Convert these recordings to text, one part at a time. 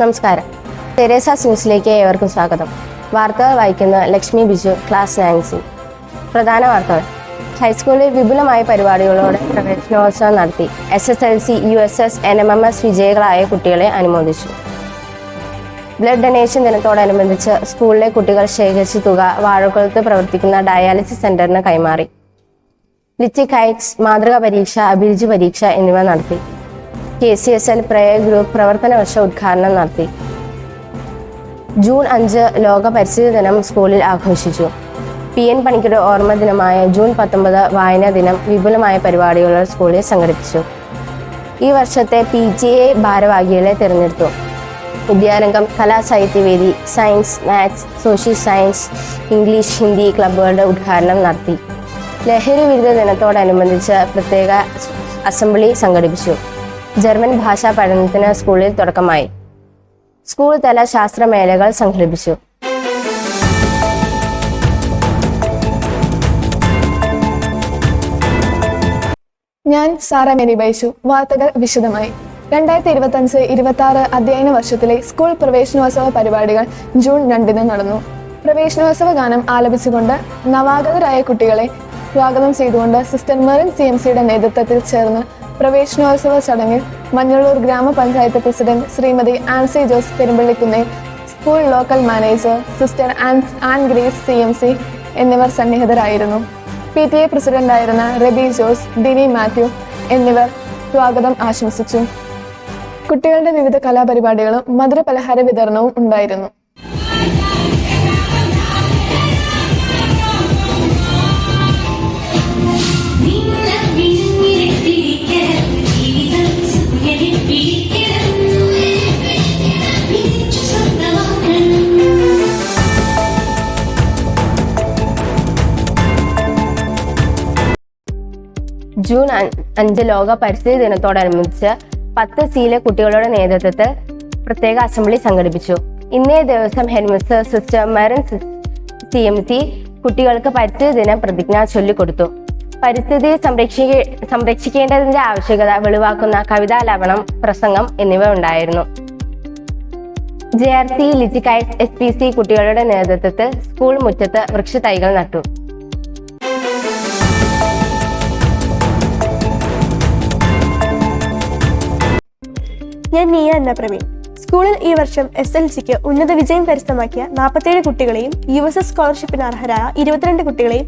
നമസ്കാരം. തെരേസ ന്യൂസിലേക്ക് ഏവർക്കും സ്വാഗതം. വാർത്തകൾ വായിക്കുന്ന ലക്ഷ്മി ബിജു ക്ലാസ് നയൻസി. പ്രധാന വാർത്തകൾ. ഹൈസ്കൂളിൽ വിപുലമായ പരിപാടികളോടെ പ്രവേശനോത്സവം നടത്തി. S S L C U S S N M M S വിജയികളായ കുട്ടികളെ അനുമോദിച്ചു. ബ്ലഡ് ഡൊനേഷൻ ദിനത്തോടനുബന്ധിച്ച് സ്കൂളിലെ കുട്ടികൾ ശേഖരിച്ച തുക വാഴക്കുളത്ത് പ്രവർത്തിക്കുന്ന ഡയാലിസിസ് സെന്ററിന് കൈമാറി. ലിറ്റിക് ഹൈറ്റ്സ് മാതൃകാ പരീക്ഷ അഭിരുചി പരീക്ഷ എന്നിവ നടത്തി. K C S L prayer group പ്രവർത്തന വർഷ ഉദ്ഘാടനം നടത്തി. ജൂൺ അഞ്ച് ലോക പരിസ്ഥിതി ദിനം സ്കൂളിൽ ആഘോഷിച്ചു. പി എൻ പണിക്കരുടെ ഓർമ്മ ദിനമായ ജൂൺ പത്തൊമ്പത് വായനാ ദിനം വിപുലമായ പരിപാടികൾ സ്കൂളിൽ സംഘടിപ്പിച്ചു. ഈ വർഷത്തെ പി ജി എ ഭാരവാഹികളെ തിരഞ്ഞെടുത്തു. Vidyarangam Kalasahithyavedi science maths social science English Hindi ക്ലബ്ബുകളുടെ ഉദ്ഘാടനം നടത്തി. ലഹരി വിരുദ്ധ ദിനത്തോടനുബന്ധിച്ച് പ്രത്യേക അസംബ്ലി സംഘടിപ്പിച്ചു. ജർമ്മൻ ഭാഷാ പഠനത്തിന് സ്കൂളിൽ തുടക്കമായി. സ്കൂൾ തല ശാസ്ത്രമേളകൾ സംഘടിപ്പിച്ചു. ഞാൻ സാറ മെനി ബൈഷു വാർത്തകൾ വിശദമായി. രണ്ടായിരത്തി ഇരുപത്തി അഞ്ച് ഇരുപത്തി ആറ് അധ്യയന വർഷത്തിലെ സ്കൂൾ പ്രവേശനോത്സവ പരിപാടികൾ ജൂൺ രണ്ടിന് നടന്നു. പ്രവേശനോത്സവ ഗാനം ആലപിച്ചുകൊണ്ട് നവാഗതരായ കുട്ടികളെ സ്വാഗതം ചെയ്തുകൊണ്ട് സിസ്റ്റർ മെറിൻ സി എം സിയുടെ നേതൃത്വത്തിൽ ചേർന്ന് പ്രവേശനോത്സവ ചടങ്ങിൽ മഞ്ഞളൂർ ഗ്രാമപഞ്ചായത്ത് president Srimathi Ancy Jose Perumpallikunnel school local manager sister Ann Grace C M C എന്നിവർ സന്നിഹിതരായിരുന്നു. പി ടി എ പ്രസിഡന്റായിരുന്ന റബി ജോസ് ദിനി മാത്യു എന്നിവർ സ്വാഗതം ആശംസിച്ചു. കുട്ടികളുടെ വിവിധ കലാപരിപാടികളും മധുരപലഹാര വിതരണവും ഉണ്ടായിരുന്നു. അഞ്ച് ലോക പരിസ്ഥിതി ദിനത്തോടനുബന്ധിച്ച് പത്ത് സിയിലെ കുട്ടികളുടെ നേതൃത്വത്തിൽ പ്രത്യേക അസംബ്ലി സംഘടിപ്പിച്ചു. ഇന്നേ ദിവസം headmistress sister Merin C M C കുട്ടികൾക്ക് പരിസ്ഥിതി ദിനം പ്രതിജ്ഞ ചൊല്ലിക്കൊടുത്തു. പരിസ്ഥിതി സംരക്ഷിക്ക സംരക്ഷിക്കേണ്ടതിന്റെ ആവശ്യകത വെളിവാക്കുന്ന കവിതാലാപനം പ്രസംഗം എന്നിവ ഉണ്ടായിരുന്നു. ജെ ആർ സി ലിജിക്കായ എസ് പി സി കുട്ടികളുടെ നേതൃത്വത്തിൽ സ്കൂൾ മുറ്റത്ത് വൃക്ഷത്തൈകൾ നട്ടു. ഞാൻ നീയ എന്ന പ്രവീൺ. സ്കൂളിൽ ഈ വർഷം എസ് എൽ സിക്ക് ഉന്നത വിജയം കരസ്ഥമാക്കിയ നാൽപ്പത്തേഴ് കുട്ടികളെയും യു എസ് എസ് സ്കോളർഷിപ്പിന് അർഹരായ ഇരുപത്തിരണ്ട് കുട്ടികളെയും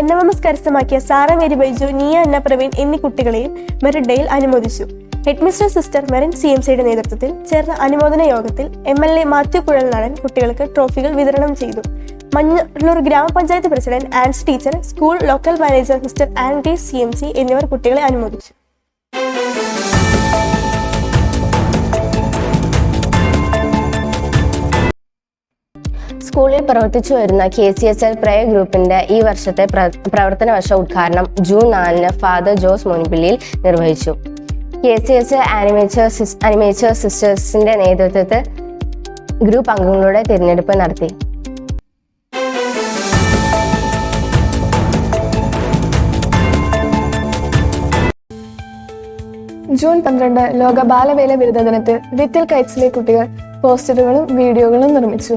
എൻ എം എം എസ് കരസ്ഥമാക്കിയ സാറ മേരി ബൈജു നീയ എന്ന പ്രവീൺ എന്നീ കുട്ടികളെയും മെറിറ്റ് ഡേയിൽ അനുമോദിച്ചു. Headmistress sister Merin C M സിയുടെ നേതൃത്വത്തിൽ ചേർന്ന അനുമോദന യോഗത്തിൽ M L A Mathew Kuzhalnadan കുട്ടികൾക്ക് ട്രോഫികൾ വിതരണം ചെയ്തു. മഞ്ഞളൂർ ഗ്രാമപഞ്ചായത്ത് president Ans teacher school local manager mister Andy C M C എന്നിവർ കുട്ടികളെ അനുമോദിച്ചു. സ്കൂളിൽ പ്രവർത്തിച്ചു വരുന്ന കെ സി എസ് എൽ പ്രയ ഗ്രൂപ്പിന്റെ ഈ വർഷത്തെ പ്രവർത്തന വർഷ ഉദ്ഘാടനം ജൂൺ നാലിന് ഫാദർ ജോസ് മുൻപിള്ളിയിൽ നിർവഹിച്ചു. K C S animator animator സിസ്റ്റേഴ്സിന്റെ നേതൃത്വത്തിൽ ഗ്രൂപ്പ് അംഗങ്ങളുടെ തിരഞ്ഞെടുപ്പ് നടത്തി. ജൂൺ പന്ത്രണ്ട് ലോക ബാലവേല ബിരുദ ദിനത്തിൽ ലിറ്റിൽ കൈറ്റ്സിലെ കുട്ടികൾ പോസ്റ്ററുകളും വീഡിയോകളും നിർമ്മിച്ചു.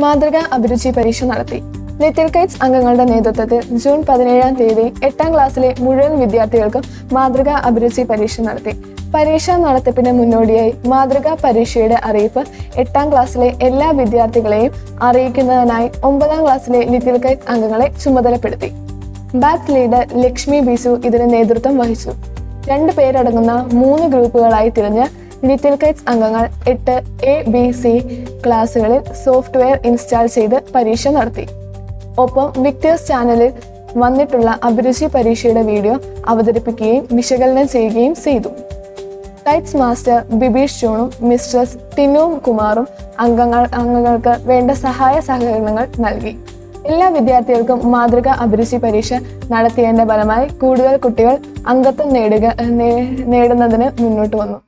മാതൃക അഭിരുചി പരീക്ഷ നടത്തി. ലിറ്റിൽ കൈറ്റ്സ് അംഗങ്ങളുടെ നേതൃത്വത്തിൽ ജൂൺ പതിനേഴാം തീയതി എട്ടാം ക്ലാസ്സിലെ മുഴുവൻ വിദ്യാർത്ഥികൾക്കും മാതൃക അഭിരുചി പരീക്ഷ നടത്തി. പരീക്ഷ നടത്തിപ്പിന് മുന്നോടിയായി മാതൃകാ പരീക്ഷയുടെ അറിയിപ്പ് എട്ടാം ക്ലാസ്സിലെ എല്ലാ വിദ്യാർത്ഥികളെയും അറിയിക്കുന്നതിനായി ഒമ്പതാം ക്ലാസ്സിലെ ലിറ്റിൽ കൈറ്റ്സ് അംഗങ്ങളെ ചുമതലപ്പെടുത്തി. ബാത്ത് ലീഡർ ലക്ഷ്മി ബിസു ഇതിന് നേതൃത്വം വഹിച്ചു. രണ്ട് പേരടങ്ങുന്ന മൂന്ന് ഗ്രൂപ്പുകളായി തിരിഞ്ഞ് ലിറ്റിൽ കൈറ്റ്സ് അംഗങ്ങൾ എട്ട് എ ബി സി ക്ലാസ്സുകളിൽ സോഫ്റ്റ്വെയർ ഇൻസ്റ്റാൾ ചെയ്ത് പരീക്ഷ നടത്തി. ഒപ്പം വിക്ടേഴ്സ് ചാനലിൽ വന്നിട്ടുള്ള അഭിരുചി പരീക്ഷയുടെ വീഡിയോ അവതരിപ്പിക്കുകയും വിശകലനം ചെയ്യുകയും ചെയ്തു. കൈറ്റ്സ് മാസ്റ്റർ ബിബീഷ് ജോണും മിസ്ട്രസ് ടിനുവും കുമാറും അംഗങ്ങൾ അംഗങ്ങൾക്ക് വേണ്ട സഹായ സഹകരണങ്ങൾ നൽകി. എല്ലാ വിദ്യാർത്ഥികൾക്കും മാതൃക അഭിരുചി പരീക്ഷ നടത്തിയതിന്റെ ഫലമായി കൂടുതൽ കുട്ടികൾ അംഗത്വം നേടുക നേടുന്നതിന് മുന്നോട്ട് വന്നു.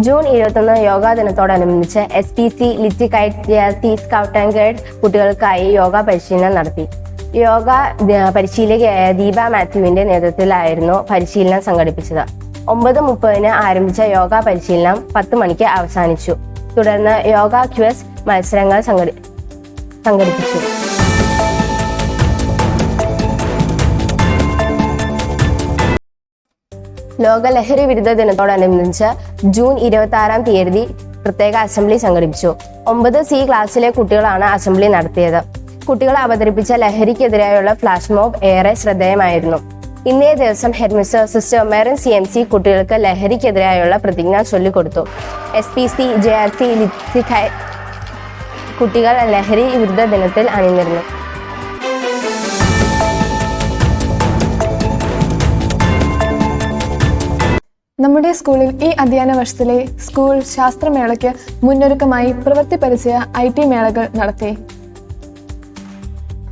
ജൂൺ ഇരുപത്തൊന്ന് യോഗാ ദിനത്തോടനുബന്ധിച്ച് എസ് പി സി ലിറ്റിക്കൈറ്റ് വിദ്യാർത്ഥി സ്കൗട്ട് ആൻഡ് ഗൈഡ് കുട്ടികൾക്കായി യോഗ പരിശീലനം നടത്തി. യോഗ പരിശീലകയായ ദീപ മാത്യുവിന്റെ നേതൃത്വത്തിലായിരുന്നു പരിശീലനം സംഘടിപ്പിച്ചത്. ഒമ്പത് മുപ്പതിന് ആരംഭിച്ച യോഗ പരിശീലനം പത്ത് മണിക്ക് അവസാനിച്ചു. തുടർന്ന് യോഗ ക്യൂസ് മത്സരങ്ങൾ സംഘടി സംഘടിപ്പിച്ചു. ലോക ലഹരി വിരുദ്ധ ദിനത്തോടനുബന്ധിച്ച് ജൂൺ ഇരുപത്തി ആറാം തീയതി പ്രത്യേക അസംബ്ലി സംഘടിപ്പിച്ചു. ഒമ്പത് സി ക്ലാസ്സിലെ കുട്ടികളാണ് അസംബ്ലി നടത്തിയത്. കുട്ടികൾ അവതരിപ്പിച്ച ലഹരിക്കെതിരായുള്ള ഫ്ലാഷ് മോബ് ഏറെ ശ്രദ്ധേയമായിരുന്നു. ഇന്നേ ദിവസം headmistress sister Merin C M C കുട്ടികൾക്ക് ലഹരിക്കെതിരായുള്ള പ്രതിജ്ഞ ചൊല്ലിക്കൊടുത്തു. S P C J R C കുട്ടികൾ ലഹരി വിരുദ്ധ ദിനത്തിൽ അണിനിരുന്നു. നമ്മുടെ സ്കൂളിൽ ഈ അധ്യയന വർഷത്തിലെ സ്കൂൾ ശാസ്ത്രമേളയ്ക്ക് മുന്നൊരുക്കമായി പ്രവൃത്തി പരിചയ ഐ ടി മേളകൾ നടത്തി.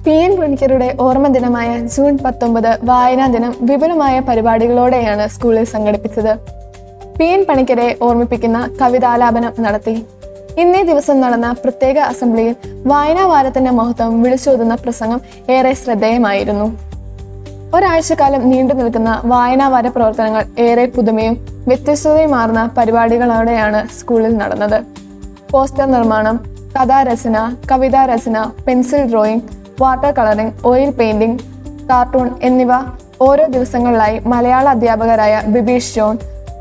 പി എൻ പണിക്കരുടെ ഓർമ്മ ദിനമായ ജൂൺ പത്തൊമ്പത് വായനാ ദിനം വിപുലമായ പരിപാടികളോടെയാണ് സ്കൂളിൽ സംഘടിപ്പിച്ചത്. പി എൻ പണിക്കരെ ഓർമ്മിപ്പിക്കുന്ന കവിതാലാപനം നടത്തി. ഇന്നേ ദിവസം നടന്ന പ്രത്യേക അസംബ്ലിയിൽ വായനാ വാരത്തിന്റെ മഹത്വം വിളിച്ചോതുന്ന പ്രസംഗം ഏറെ ശ്രദ്ധേയമായിരുന്നു. ഒരാഴ്ചക്കാലം നീണ്ടു നിൽക്കുന്ന വായനാവാര പ്രവർത്തനങ്ങൾ ഏറെ പുതുമയും വ്യത്യസ്തതയുമാർന്ന പരിപാടികളോടെയാണ് സ്കൂളിൽ നടന്നത്. പോസ്റ്റർ നിർമ്മാണം കഥാരചന കവിതാരചന pencil drawing water colouring oil painting cartoon എന്നിവ ഓരോ ദിവസങ്ങളിലായി മലയാള അധ്യാപകരായ ബിബീഷ് ജോൺ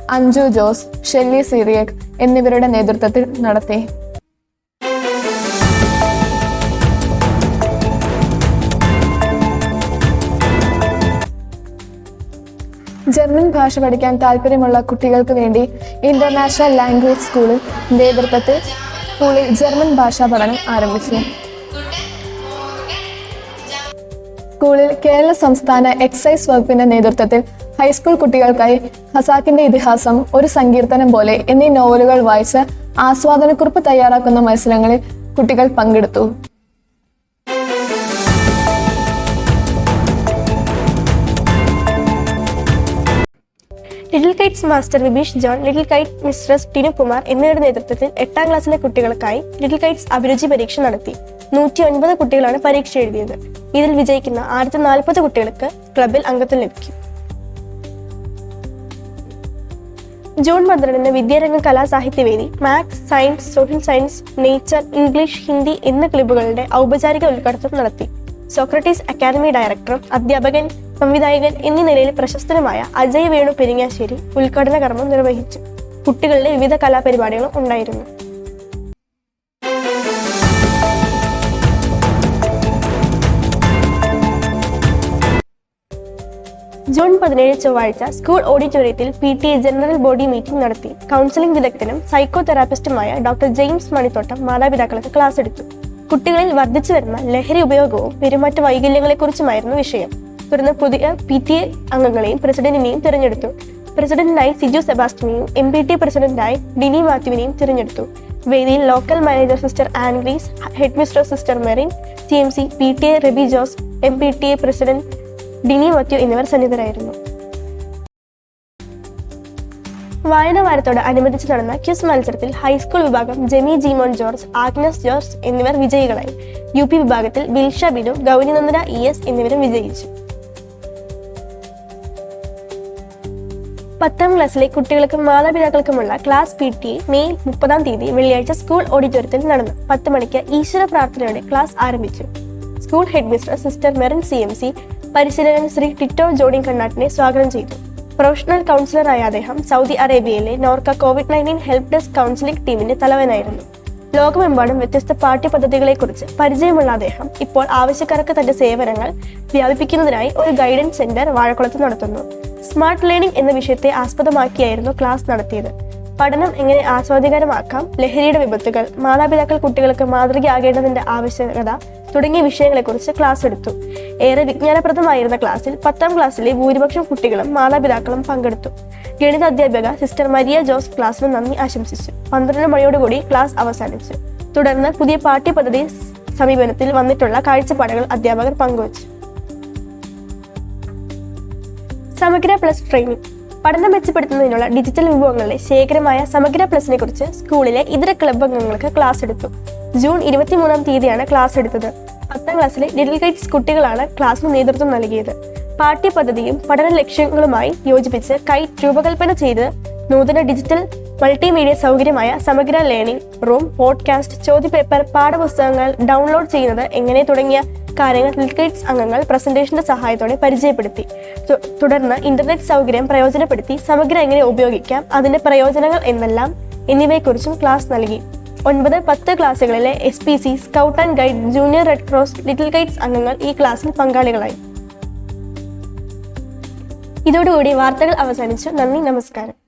അഞ്ജു ജോസ് ഷെല്ലി സിറിയക് എന്നിവരുടെ നേതൃത്വത്തിൽ നടത്തി. ജർമ്മൻ ഭാഷ പഠിക്കാൻ താല്പര്യമുള്ള കുട്ടികൾക്ക് വേണ്ടി ഇന്റർനാഷണൽ ലാംഗ്വേജ് സ്കൂളിൽ നേതൃത്വത്തിൽ സ്കൂളിൽ ജർമ്മൻ ഭാഷാ പഠനം ആരംഭിച്ചു. സ്കൂളിൽ കേരള സംസ്ഥാന എക്സൈസ് വകുപ്പിന്റെ നേതൃത്വത്തിൽ ഹൈസ്കൂൾ കുട്ടികൾക്കായി ഹസാക്കിന്റെ ഇതിഹാസം ഒരു സങ്കീർത്തനം പോലെ എന്നീ നോവലുകൾ വായിച്ച് ആസ്വാദനക്കുറിപ്പ് തയ്യാറാക്കുന്ന മത്സരങ്ങളിൽ കുട്ടികൾ പങ്കെടുത്തു. Little kites master Vibeesh John little kite mistress Tinukumar എന്നിവരുടെ നേതൃത്വത്തിൽ എട്ടാം ക്ലാസ്സിലെ കുട്ടികൾക്കായി ലിറ്റിൽ കൈറ്റ്സ് അഭിരുചി പരീക്ഷ നടത്തി. നൂറ്റി ഒൻപത് കുട്ടികളാണ് പരീക്ഷ എഴുതിയത്. ഇതിൽ വിജയിക്കുന്ന ആയിരത്തി നാൽപ്പത് കുട്ടികൾക്ക് ക്ലബിൽ അംഗത്വം ലഭിക്കും. ജൂൺ പന്ത്രണ്ടിന് Vidyaranga Kalasahityavedi maths science social science nature English Hindi എന്ന ക്ലബുകളുടെ ഔപചാരിക ഉദ്ഘാടനം നടത്തി. സോക്രട്ടീസ് അക്കാദമി ഡയറക്ടറും അധ്യാപകൻ സംവിധായകൻ എന്നീ നിലയിൽ പ്രശസ്തനുമായ അജയ് വേണു പെരിങ്ങാശ്ശേരി ഉദ്ഘാടന കർമ്മം നിർവഹിച്ചു. കുട്ടികളുടെ വിവിധ കലാപരിപാടികളും ഉണ്ടായിരുന്നു. ജൂൺ പതിനേഴ് ചൊവ്വാഴ്ച സ്കൂൾ ഓഡിറ്റോറിയത്തിൽ P T A general body meeting നടത്തി. കൗൺസിലിംഗ് വിദഗ്ധനും സൈക്കോ തെറാപ്പിസ്റ്റുമായ ഡോക്ടർ ജെയിംസ് മണിത്തോട്ടം മാതാപിതാക്കൾക്ക് ക്ലാസ് എടുത്തു. കുട്ടികളിൽ വർദ്ധിച്ചു വരുന്ന ലഹരി ഉപയോഗവും പെരുമാറ്റ വൈകല്യങ്ങളെക്കുറിച്ചുമായിരുന്നു വിഷയം. തുടർന്ന് പുതിയ പി ടി എ അംഗങ്ങളെയും പ്രസിഡന്റിനെയും തിരഞ്ഞെടുത്തു. പ്രസിഡന്റിനായി സിജു സെബാസ്റ്റിനെയും എം പി ടി പ്രസിഡന്റായി ഡിനി മാത്യുവിനെയും തിരഞ്ഞെടുത്തു. വേദിയിൽ local manager sister Angrees headmistress sister Merin C M C P T A Rabi Jose M P T A president Dini Mathew എന്നിവർ സന്നിധരായിരുന്നു. വായന വാരത്തോട് അനുബന്ധിച്ച് നടന്ന ക്വിസ് മത്സരത്തിൽ ഹൈസ്കൂൾ വിഭാഗം ജെമി ജീമോൻ ജോർജ് ആഗ്നസ് ജോർജ് എന്നിവർ വിജയികളായി. യു പി വിഭാഗത്തിൽ ബിൽഷ ബിനു ഗൗരി നന്ദന ഇ എസ് എന്നിവരും വിജയിച്ചു. പത്താം ക്ലാസ്സിലെ കുട്ടികൾക്കും മാതാപിതാക്കൾക്കുമുള്ള ക്ലാസ് പി ടി മെയ് മുപ്പതാം തീയതി വെള്ളിയാഴ്ച സ്കൂൾ ഓഡിറ്റോറിയത്തിൽ നടന്നു. പത്ത് മണിക്ക് ഈശ്വര പ്രാർത്ഥനയോടെ ക്ലാസ് ആരംഭിച്ചു. School headmistress sister Merin C M C പരിശീലകൻ ശ്രീ ടിറ്റോ ജോണി കണ്ണാട്ടിനെ സ്വാഗതം ചെയ്തു. പ്രൊഫഷണൽ കൗൺസിലറായ അദ്ദേഹം സൗദി അറേബ്യയിലെ NORKA covid nineteen help desk counselling ടീമിന്റെ തലവനായിരുന്നു. ലോകമെമ്പാടും വ്യത്യസ്ത പാഠ്യപദ്ധതികളെക്കുറിച്ച് പരിചയമുള്ള അദ്ദേഹം ഇപ്പോൾ ആവശ്യക്കാർക്ക് തന്റെ സേവനങ്ങൾ വ്യാപിപ്പിക്കുന്നതിനായി ഒരു ഗൈഡൻസ് സെന്റർ വാഴക്കുളത്ത് നടത്തുന്നു. സ്മാർട്ട് ലേണിംഗ് എന്ന വിഷയത്തെ ആസ്പദമാക്കിയായിരുന്നു ക്ലാസ് നടത്തിയത്. പഠനം എങ്ങനെ ആസ്വാദികരമാക്കാം ലഹരിയുടെ വിപത്തുകൾ മാതാപിതാക്കൾ കുട്ടികൾക്ക് മാതൃകയാകേണ്ടതിന്റെ ആവശ്യകത തുടങ്ങിയ വിഷയങ്ങളെക്കുറിച്ച് ക്ലാസ് എടുത്തു. ഏറെ വിജ്ഞാനപ്രദമായിരുന്ന ക്ലാസ്സിൽ പത്താം ക്ലാസ്സിലെ ഭൂരിപക്ഷം കുട്ടികളും മാതാപിതാക്കളും പങ്കെടുത്തു. ഗണിത അധ്യാപിക സിസ്റ്റർ മരിയ ജോസ് ക്ലാസ്സിന് നന്ദി ആശംസിച്ചു. പന്ത്രണ്ട് മണിയോടുകൂടി ക്ലാസ് അവസാനിച്ചു. തുടർന്ന് പുതിയ പാഠ്യപദ്ധതി സമീപനത്തിൽ വന്നിട്ടുള്ള കാഴ്ചപ്പാടുകൾ അധ്യാപകർ പങ്കുവച്ചു. സമഗ്ര പ്ലസ് ട്രെയിനിങ്. പഠനം മെച്ചപ്പെടുത്തുന്നതിനുള്ള ഡിജിറ്റൽ വിഭവങ്ങളുടെ ശേഖരമായ സമഗ്ര പ്ലസിനെ കുറിച്ച് സ്കൂളിലെ ഇതര ക്ലബ് അംഗങ്ങൾക്ക് ക്ലാസ് എടുത്തു. ജൂൺ ഇരുപത്തിമൂന്നാം തീയതിയാണ് ക്ലാസ് എടുത്തത്. പത്താം ക്ലാസ്സിലെ ലിറ്റിൽ ഗൈഡ്സ് കുട്ടികളാണ് ക്ലാസ്സിന് നേതൃത്വം നൽകിയത്. പാഠ്യപദ്ധതിയും പഠന ലക്ഷ്യങ്ങളുമായി യോജിപ്പിച്ച് കൈറ്റ് രൂപകൽപ്പന ചെയ്ത് നൂതന ഡിജിറ്റൽ മൾട്ടിമീഡിയ സൗകര്യമായ സമഗ്ര ലേണിംഗ് റൂം പോഡ്കാസ്റ്റ് ചോദ്യപേപ്പർ പാഠപുസ്തകങ്ങൾ ഡൗൺലോഡ് ചെയ്യുന്നത് എങ്ങനെ തുടങ്ങിയ കാര്യങ്ങൾ ലിൽഗൈറ്റ്സ് അംഗങ്ങൾ പ്രസന്റേഷന്റെ സഹായത്തോടെ പരിചയപ്പെടുത്തി. തുടർന്ന് ഇന്റർനെറ്റ് സൗകര്യം പ്രയോജനപ്പെടുത്തി സമഗ്ര എങ്ങനെ ഉപയോഗിക്കാം അതിന്റെ പ്രയോജനങ്ങൾ എന്നെല്ലാം എന്നിവയെക്കുറിച്ചും ക്ലാസ് നൽകി. ഒൻപത് പത്ത് ക്ലാസ്സുകളിലെ S P C scout and guide junior red cross little guides അംഗങ്ങൾ ഈ ക്ലാസ്സിൽ പങ്കാളികളായി. ഇതോടുകൂടി വാർത്തകൾ അവസാനിച്ചു. നന്ദി നമസ്കാരം.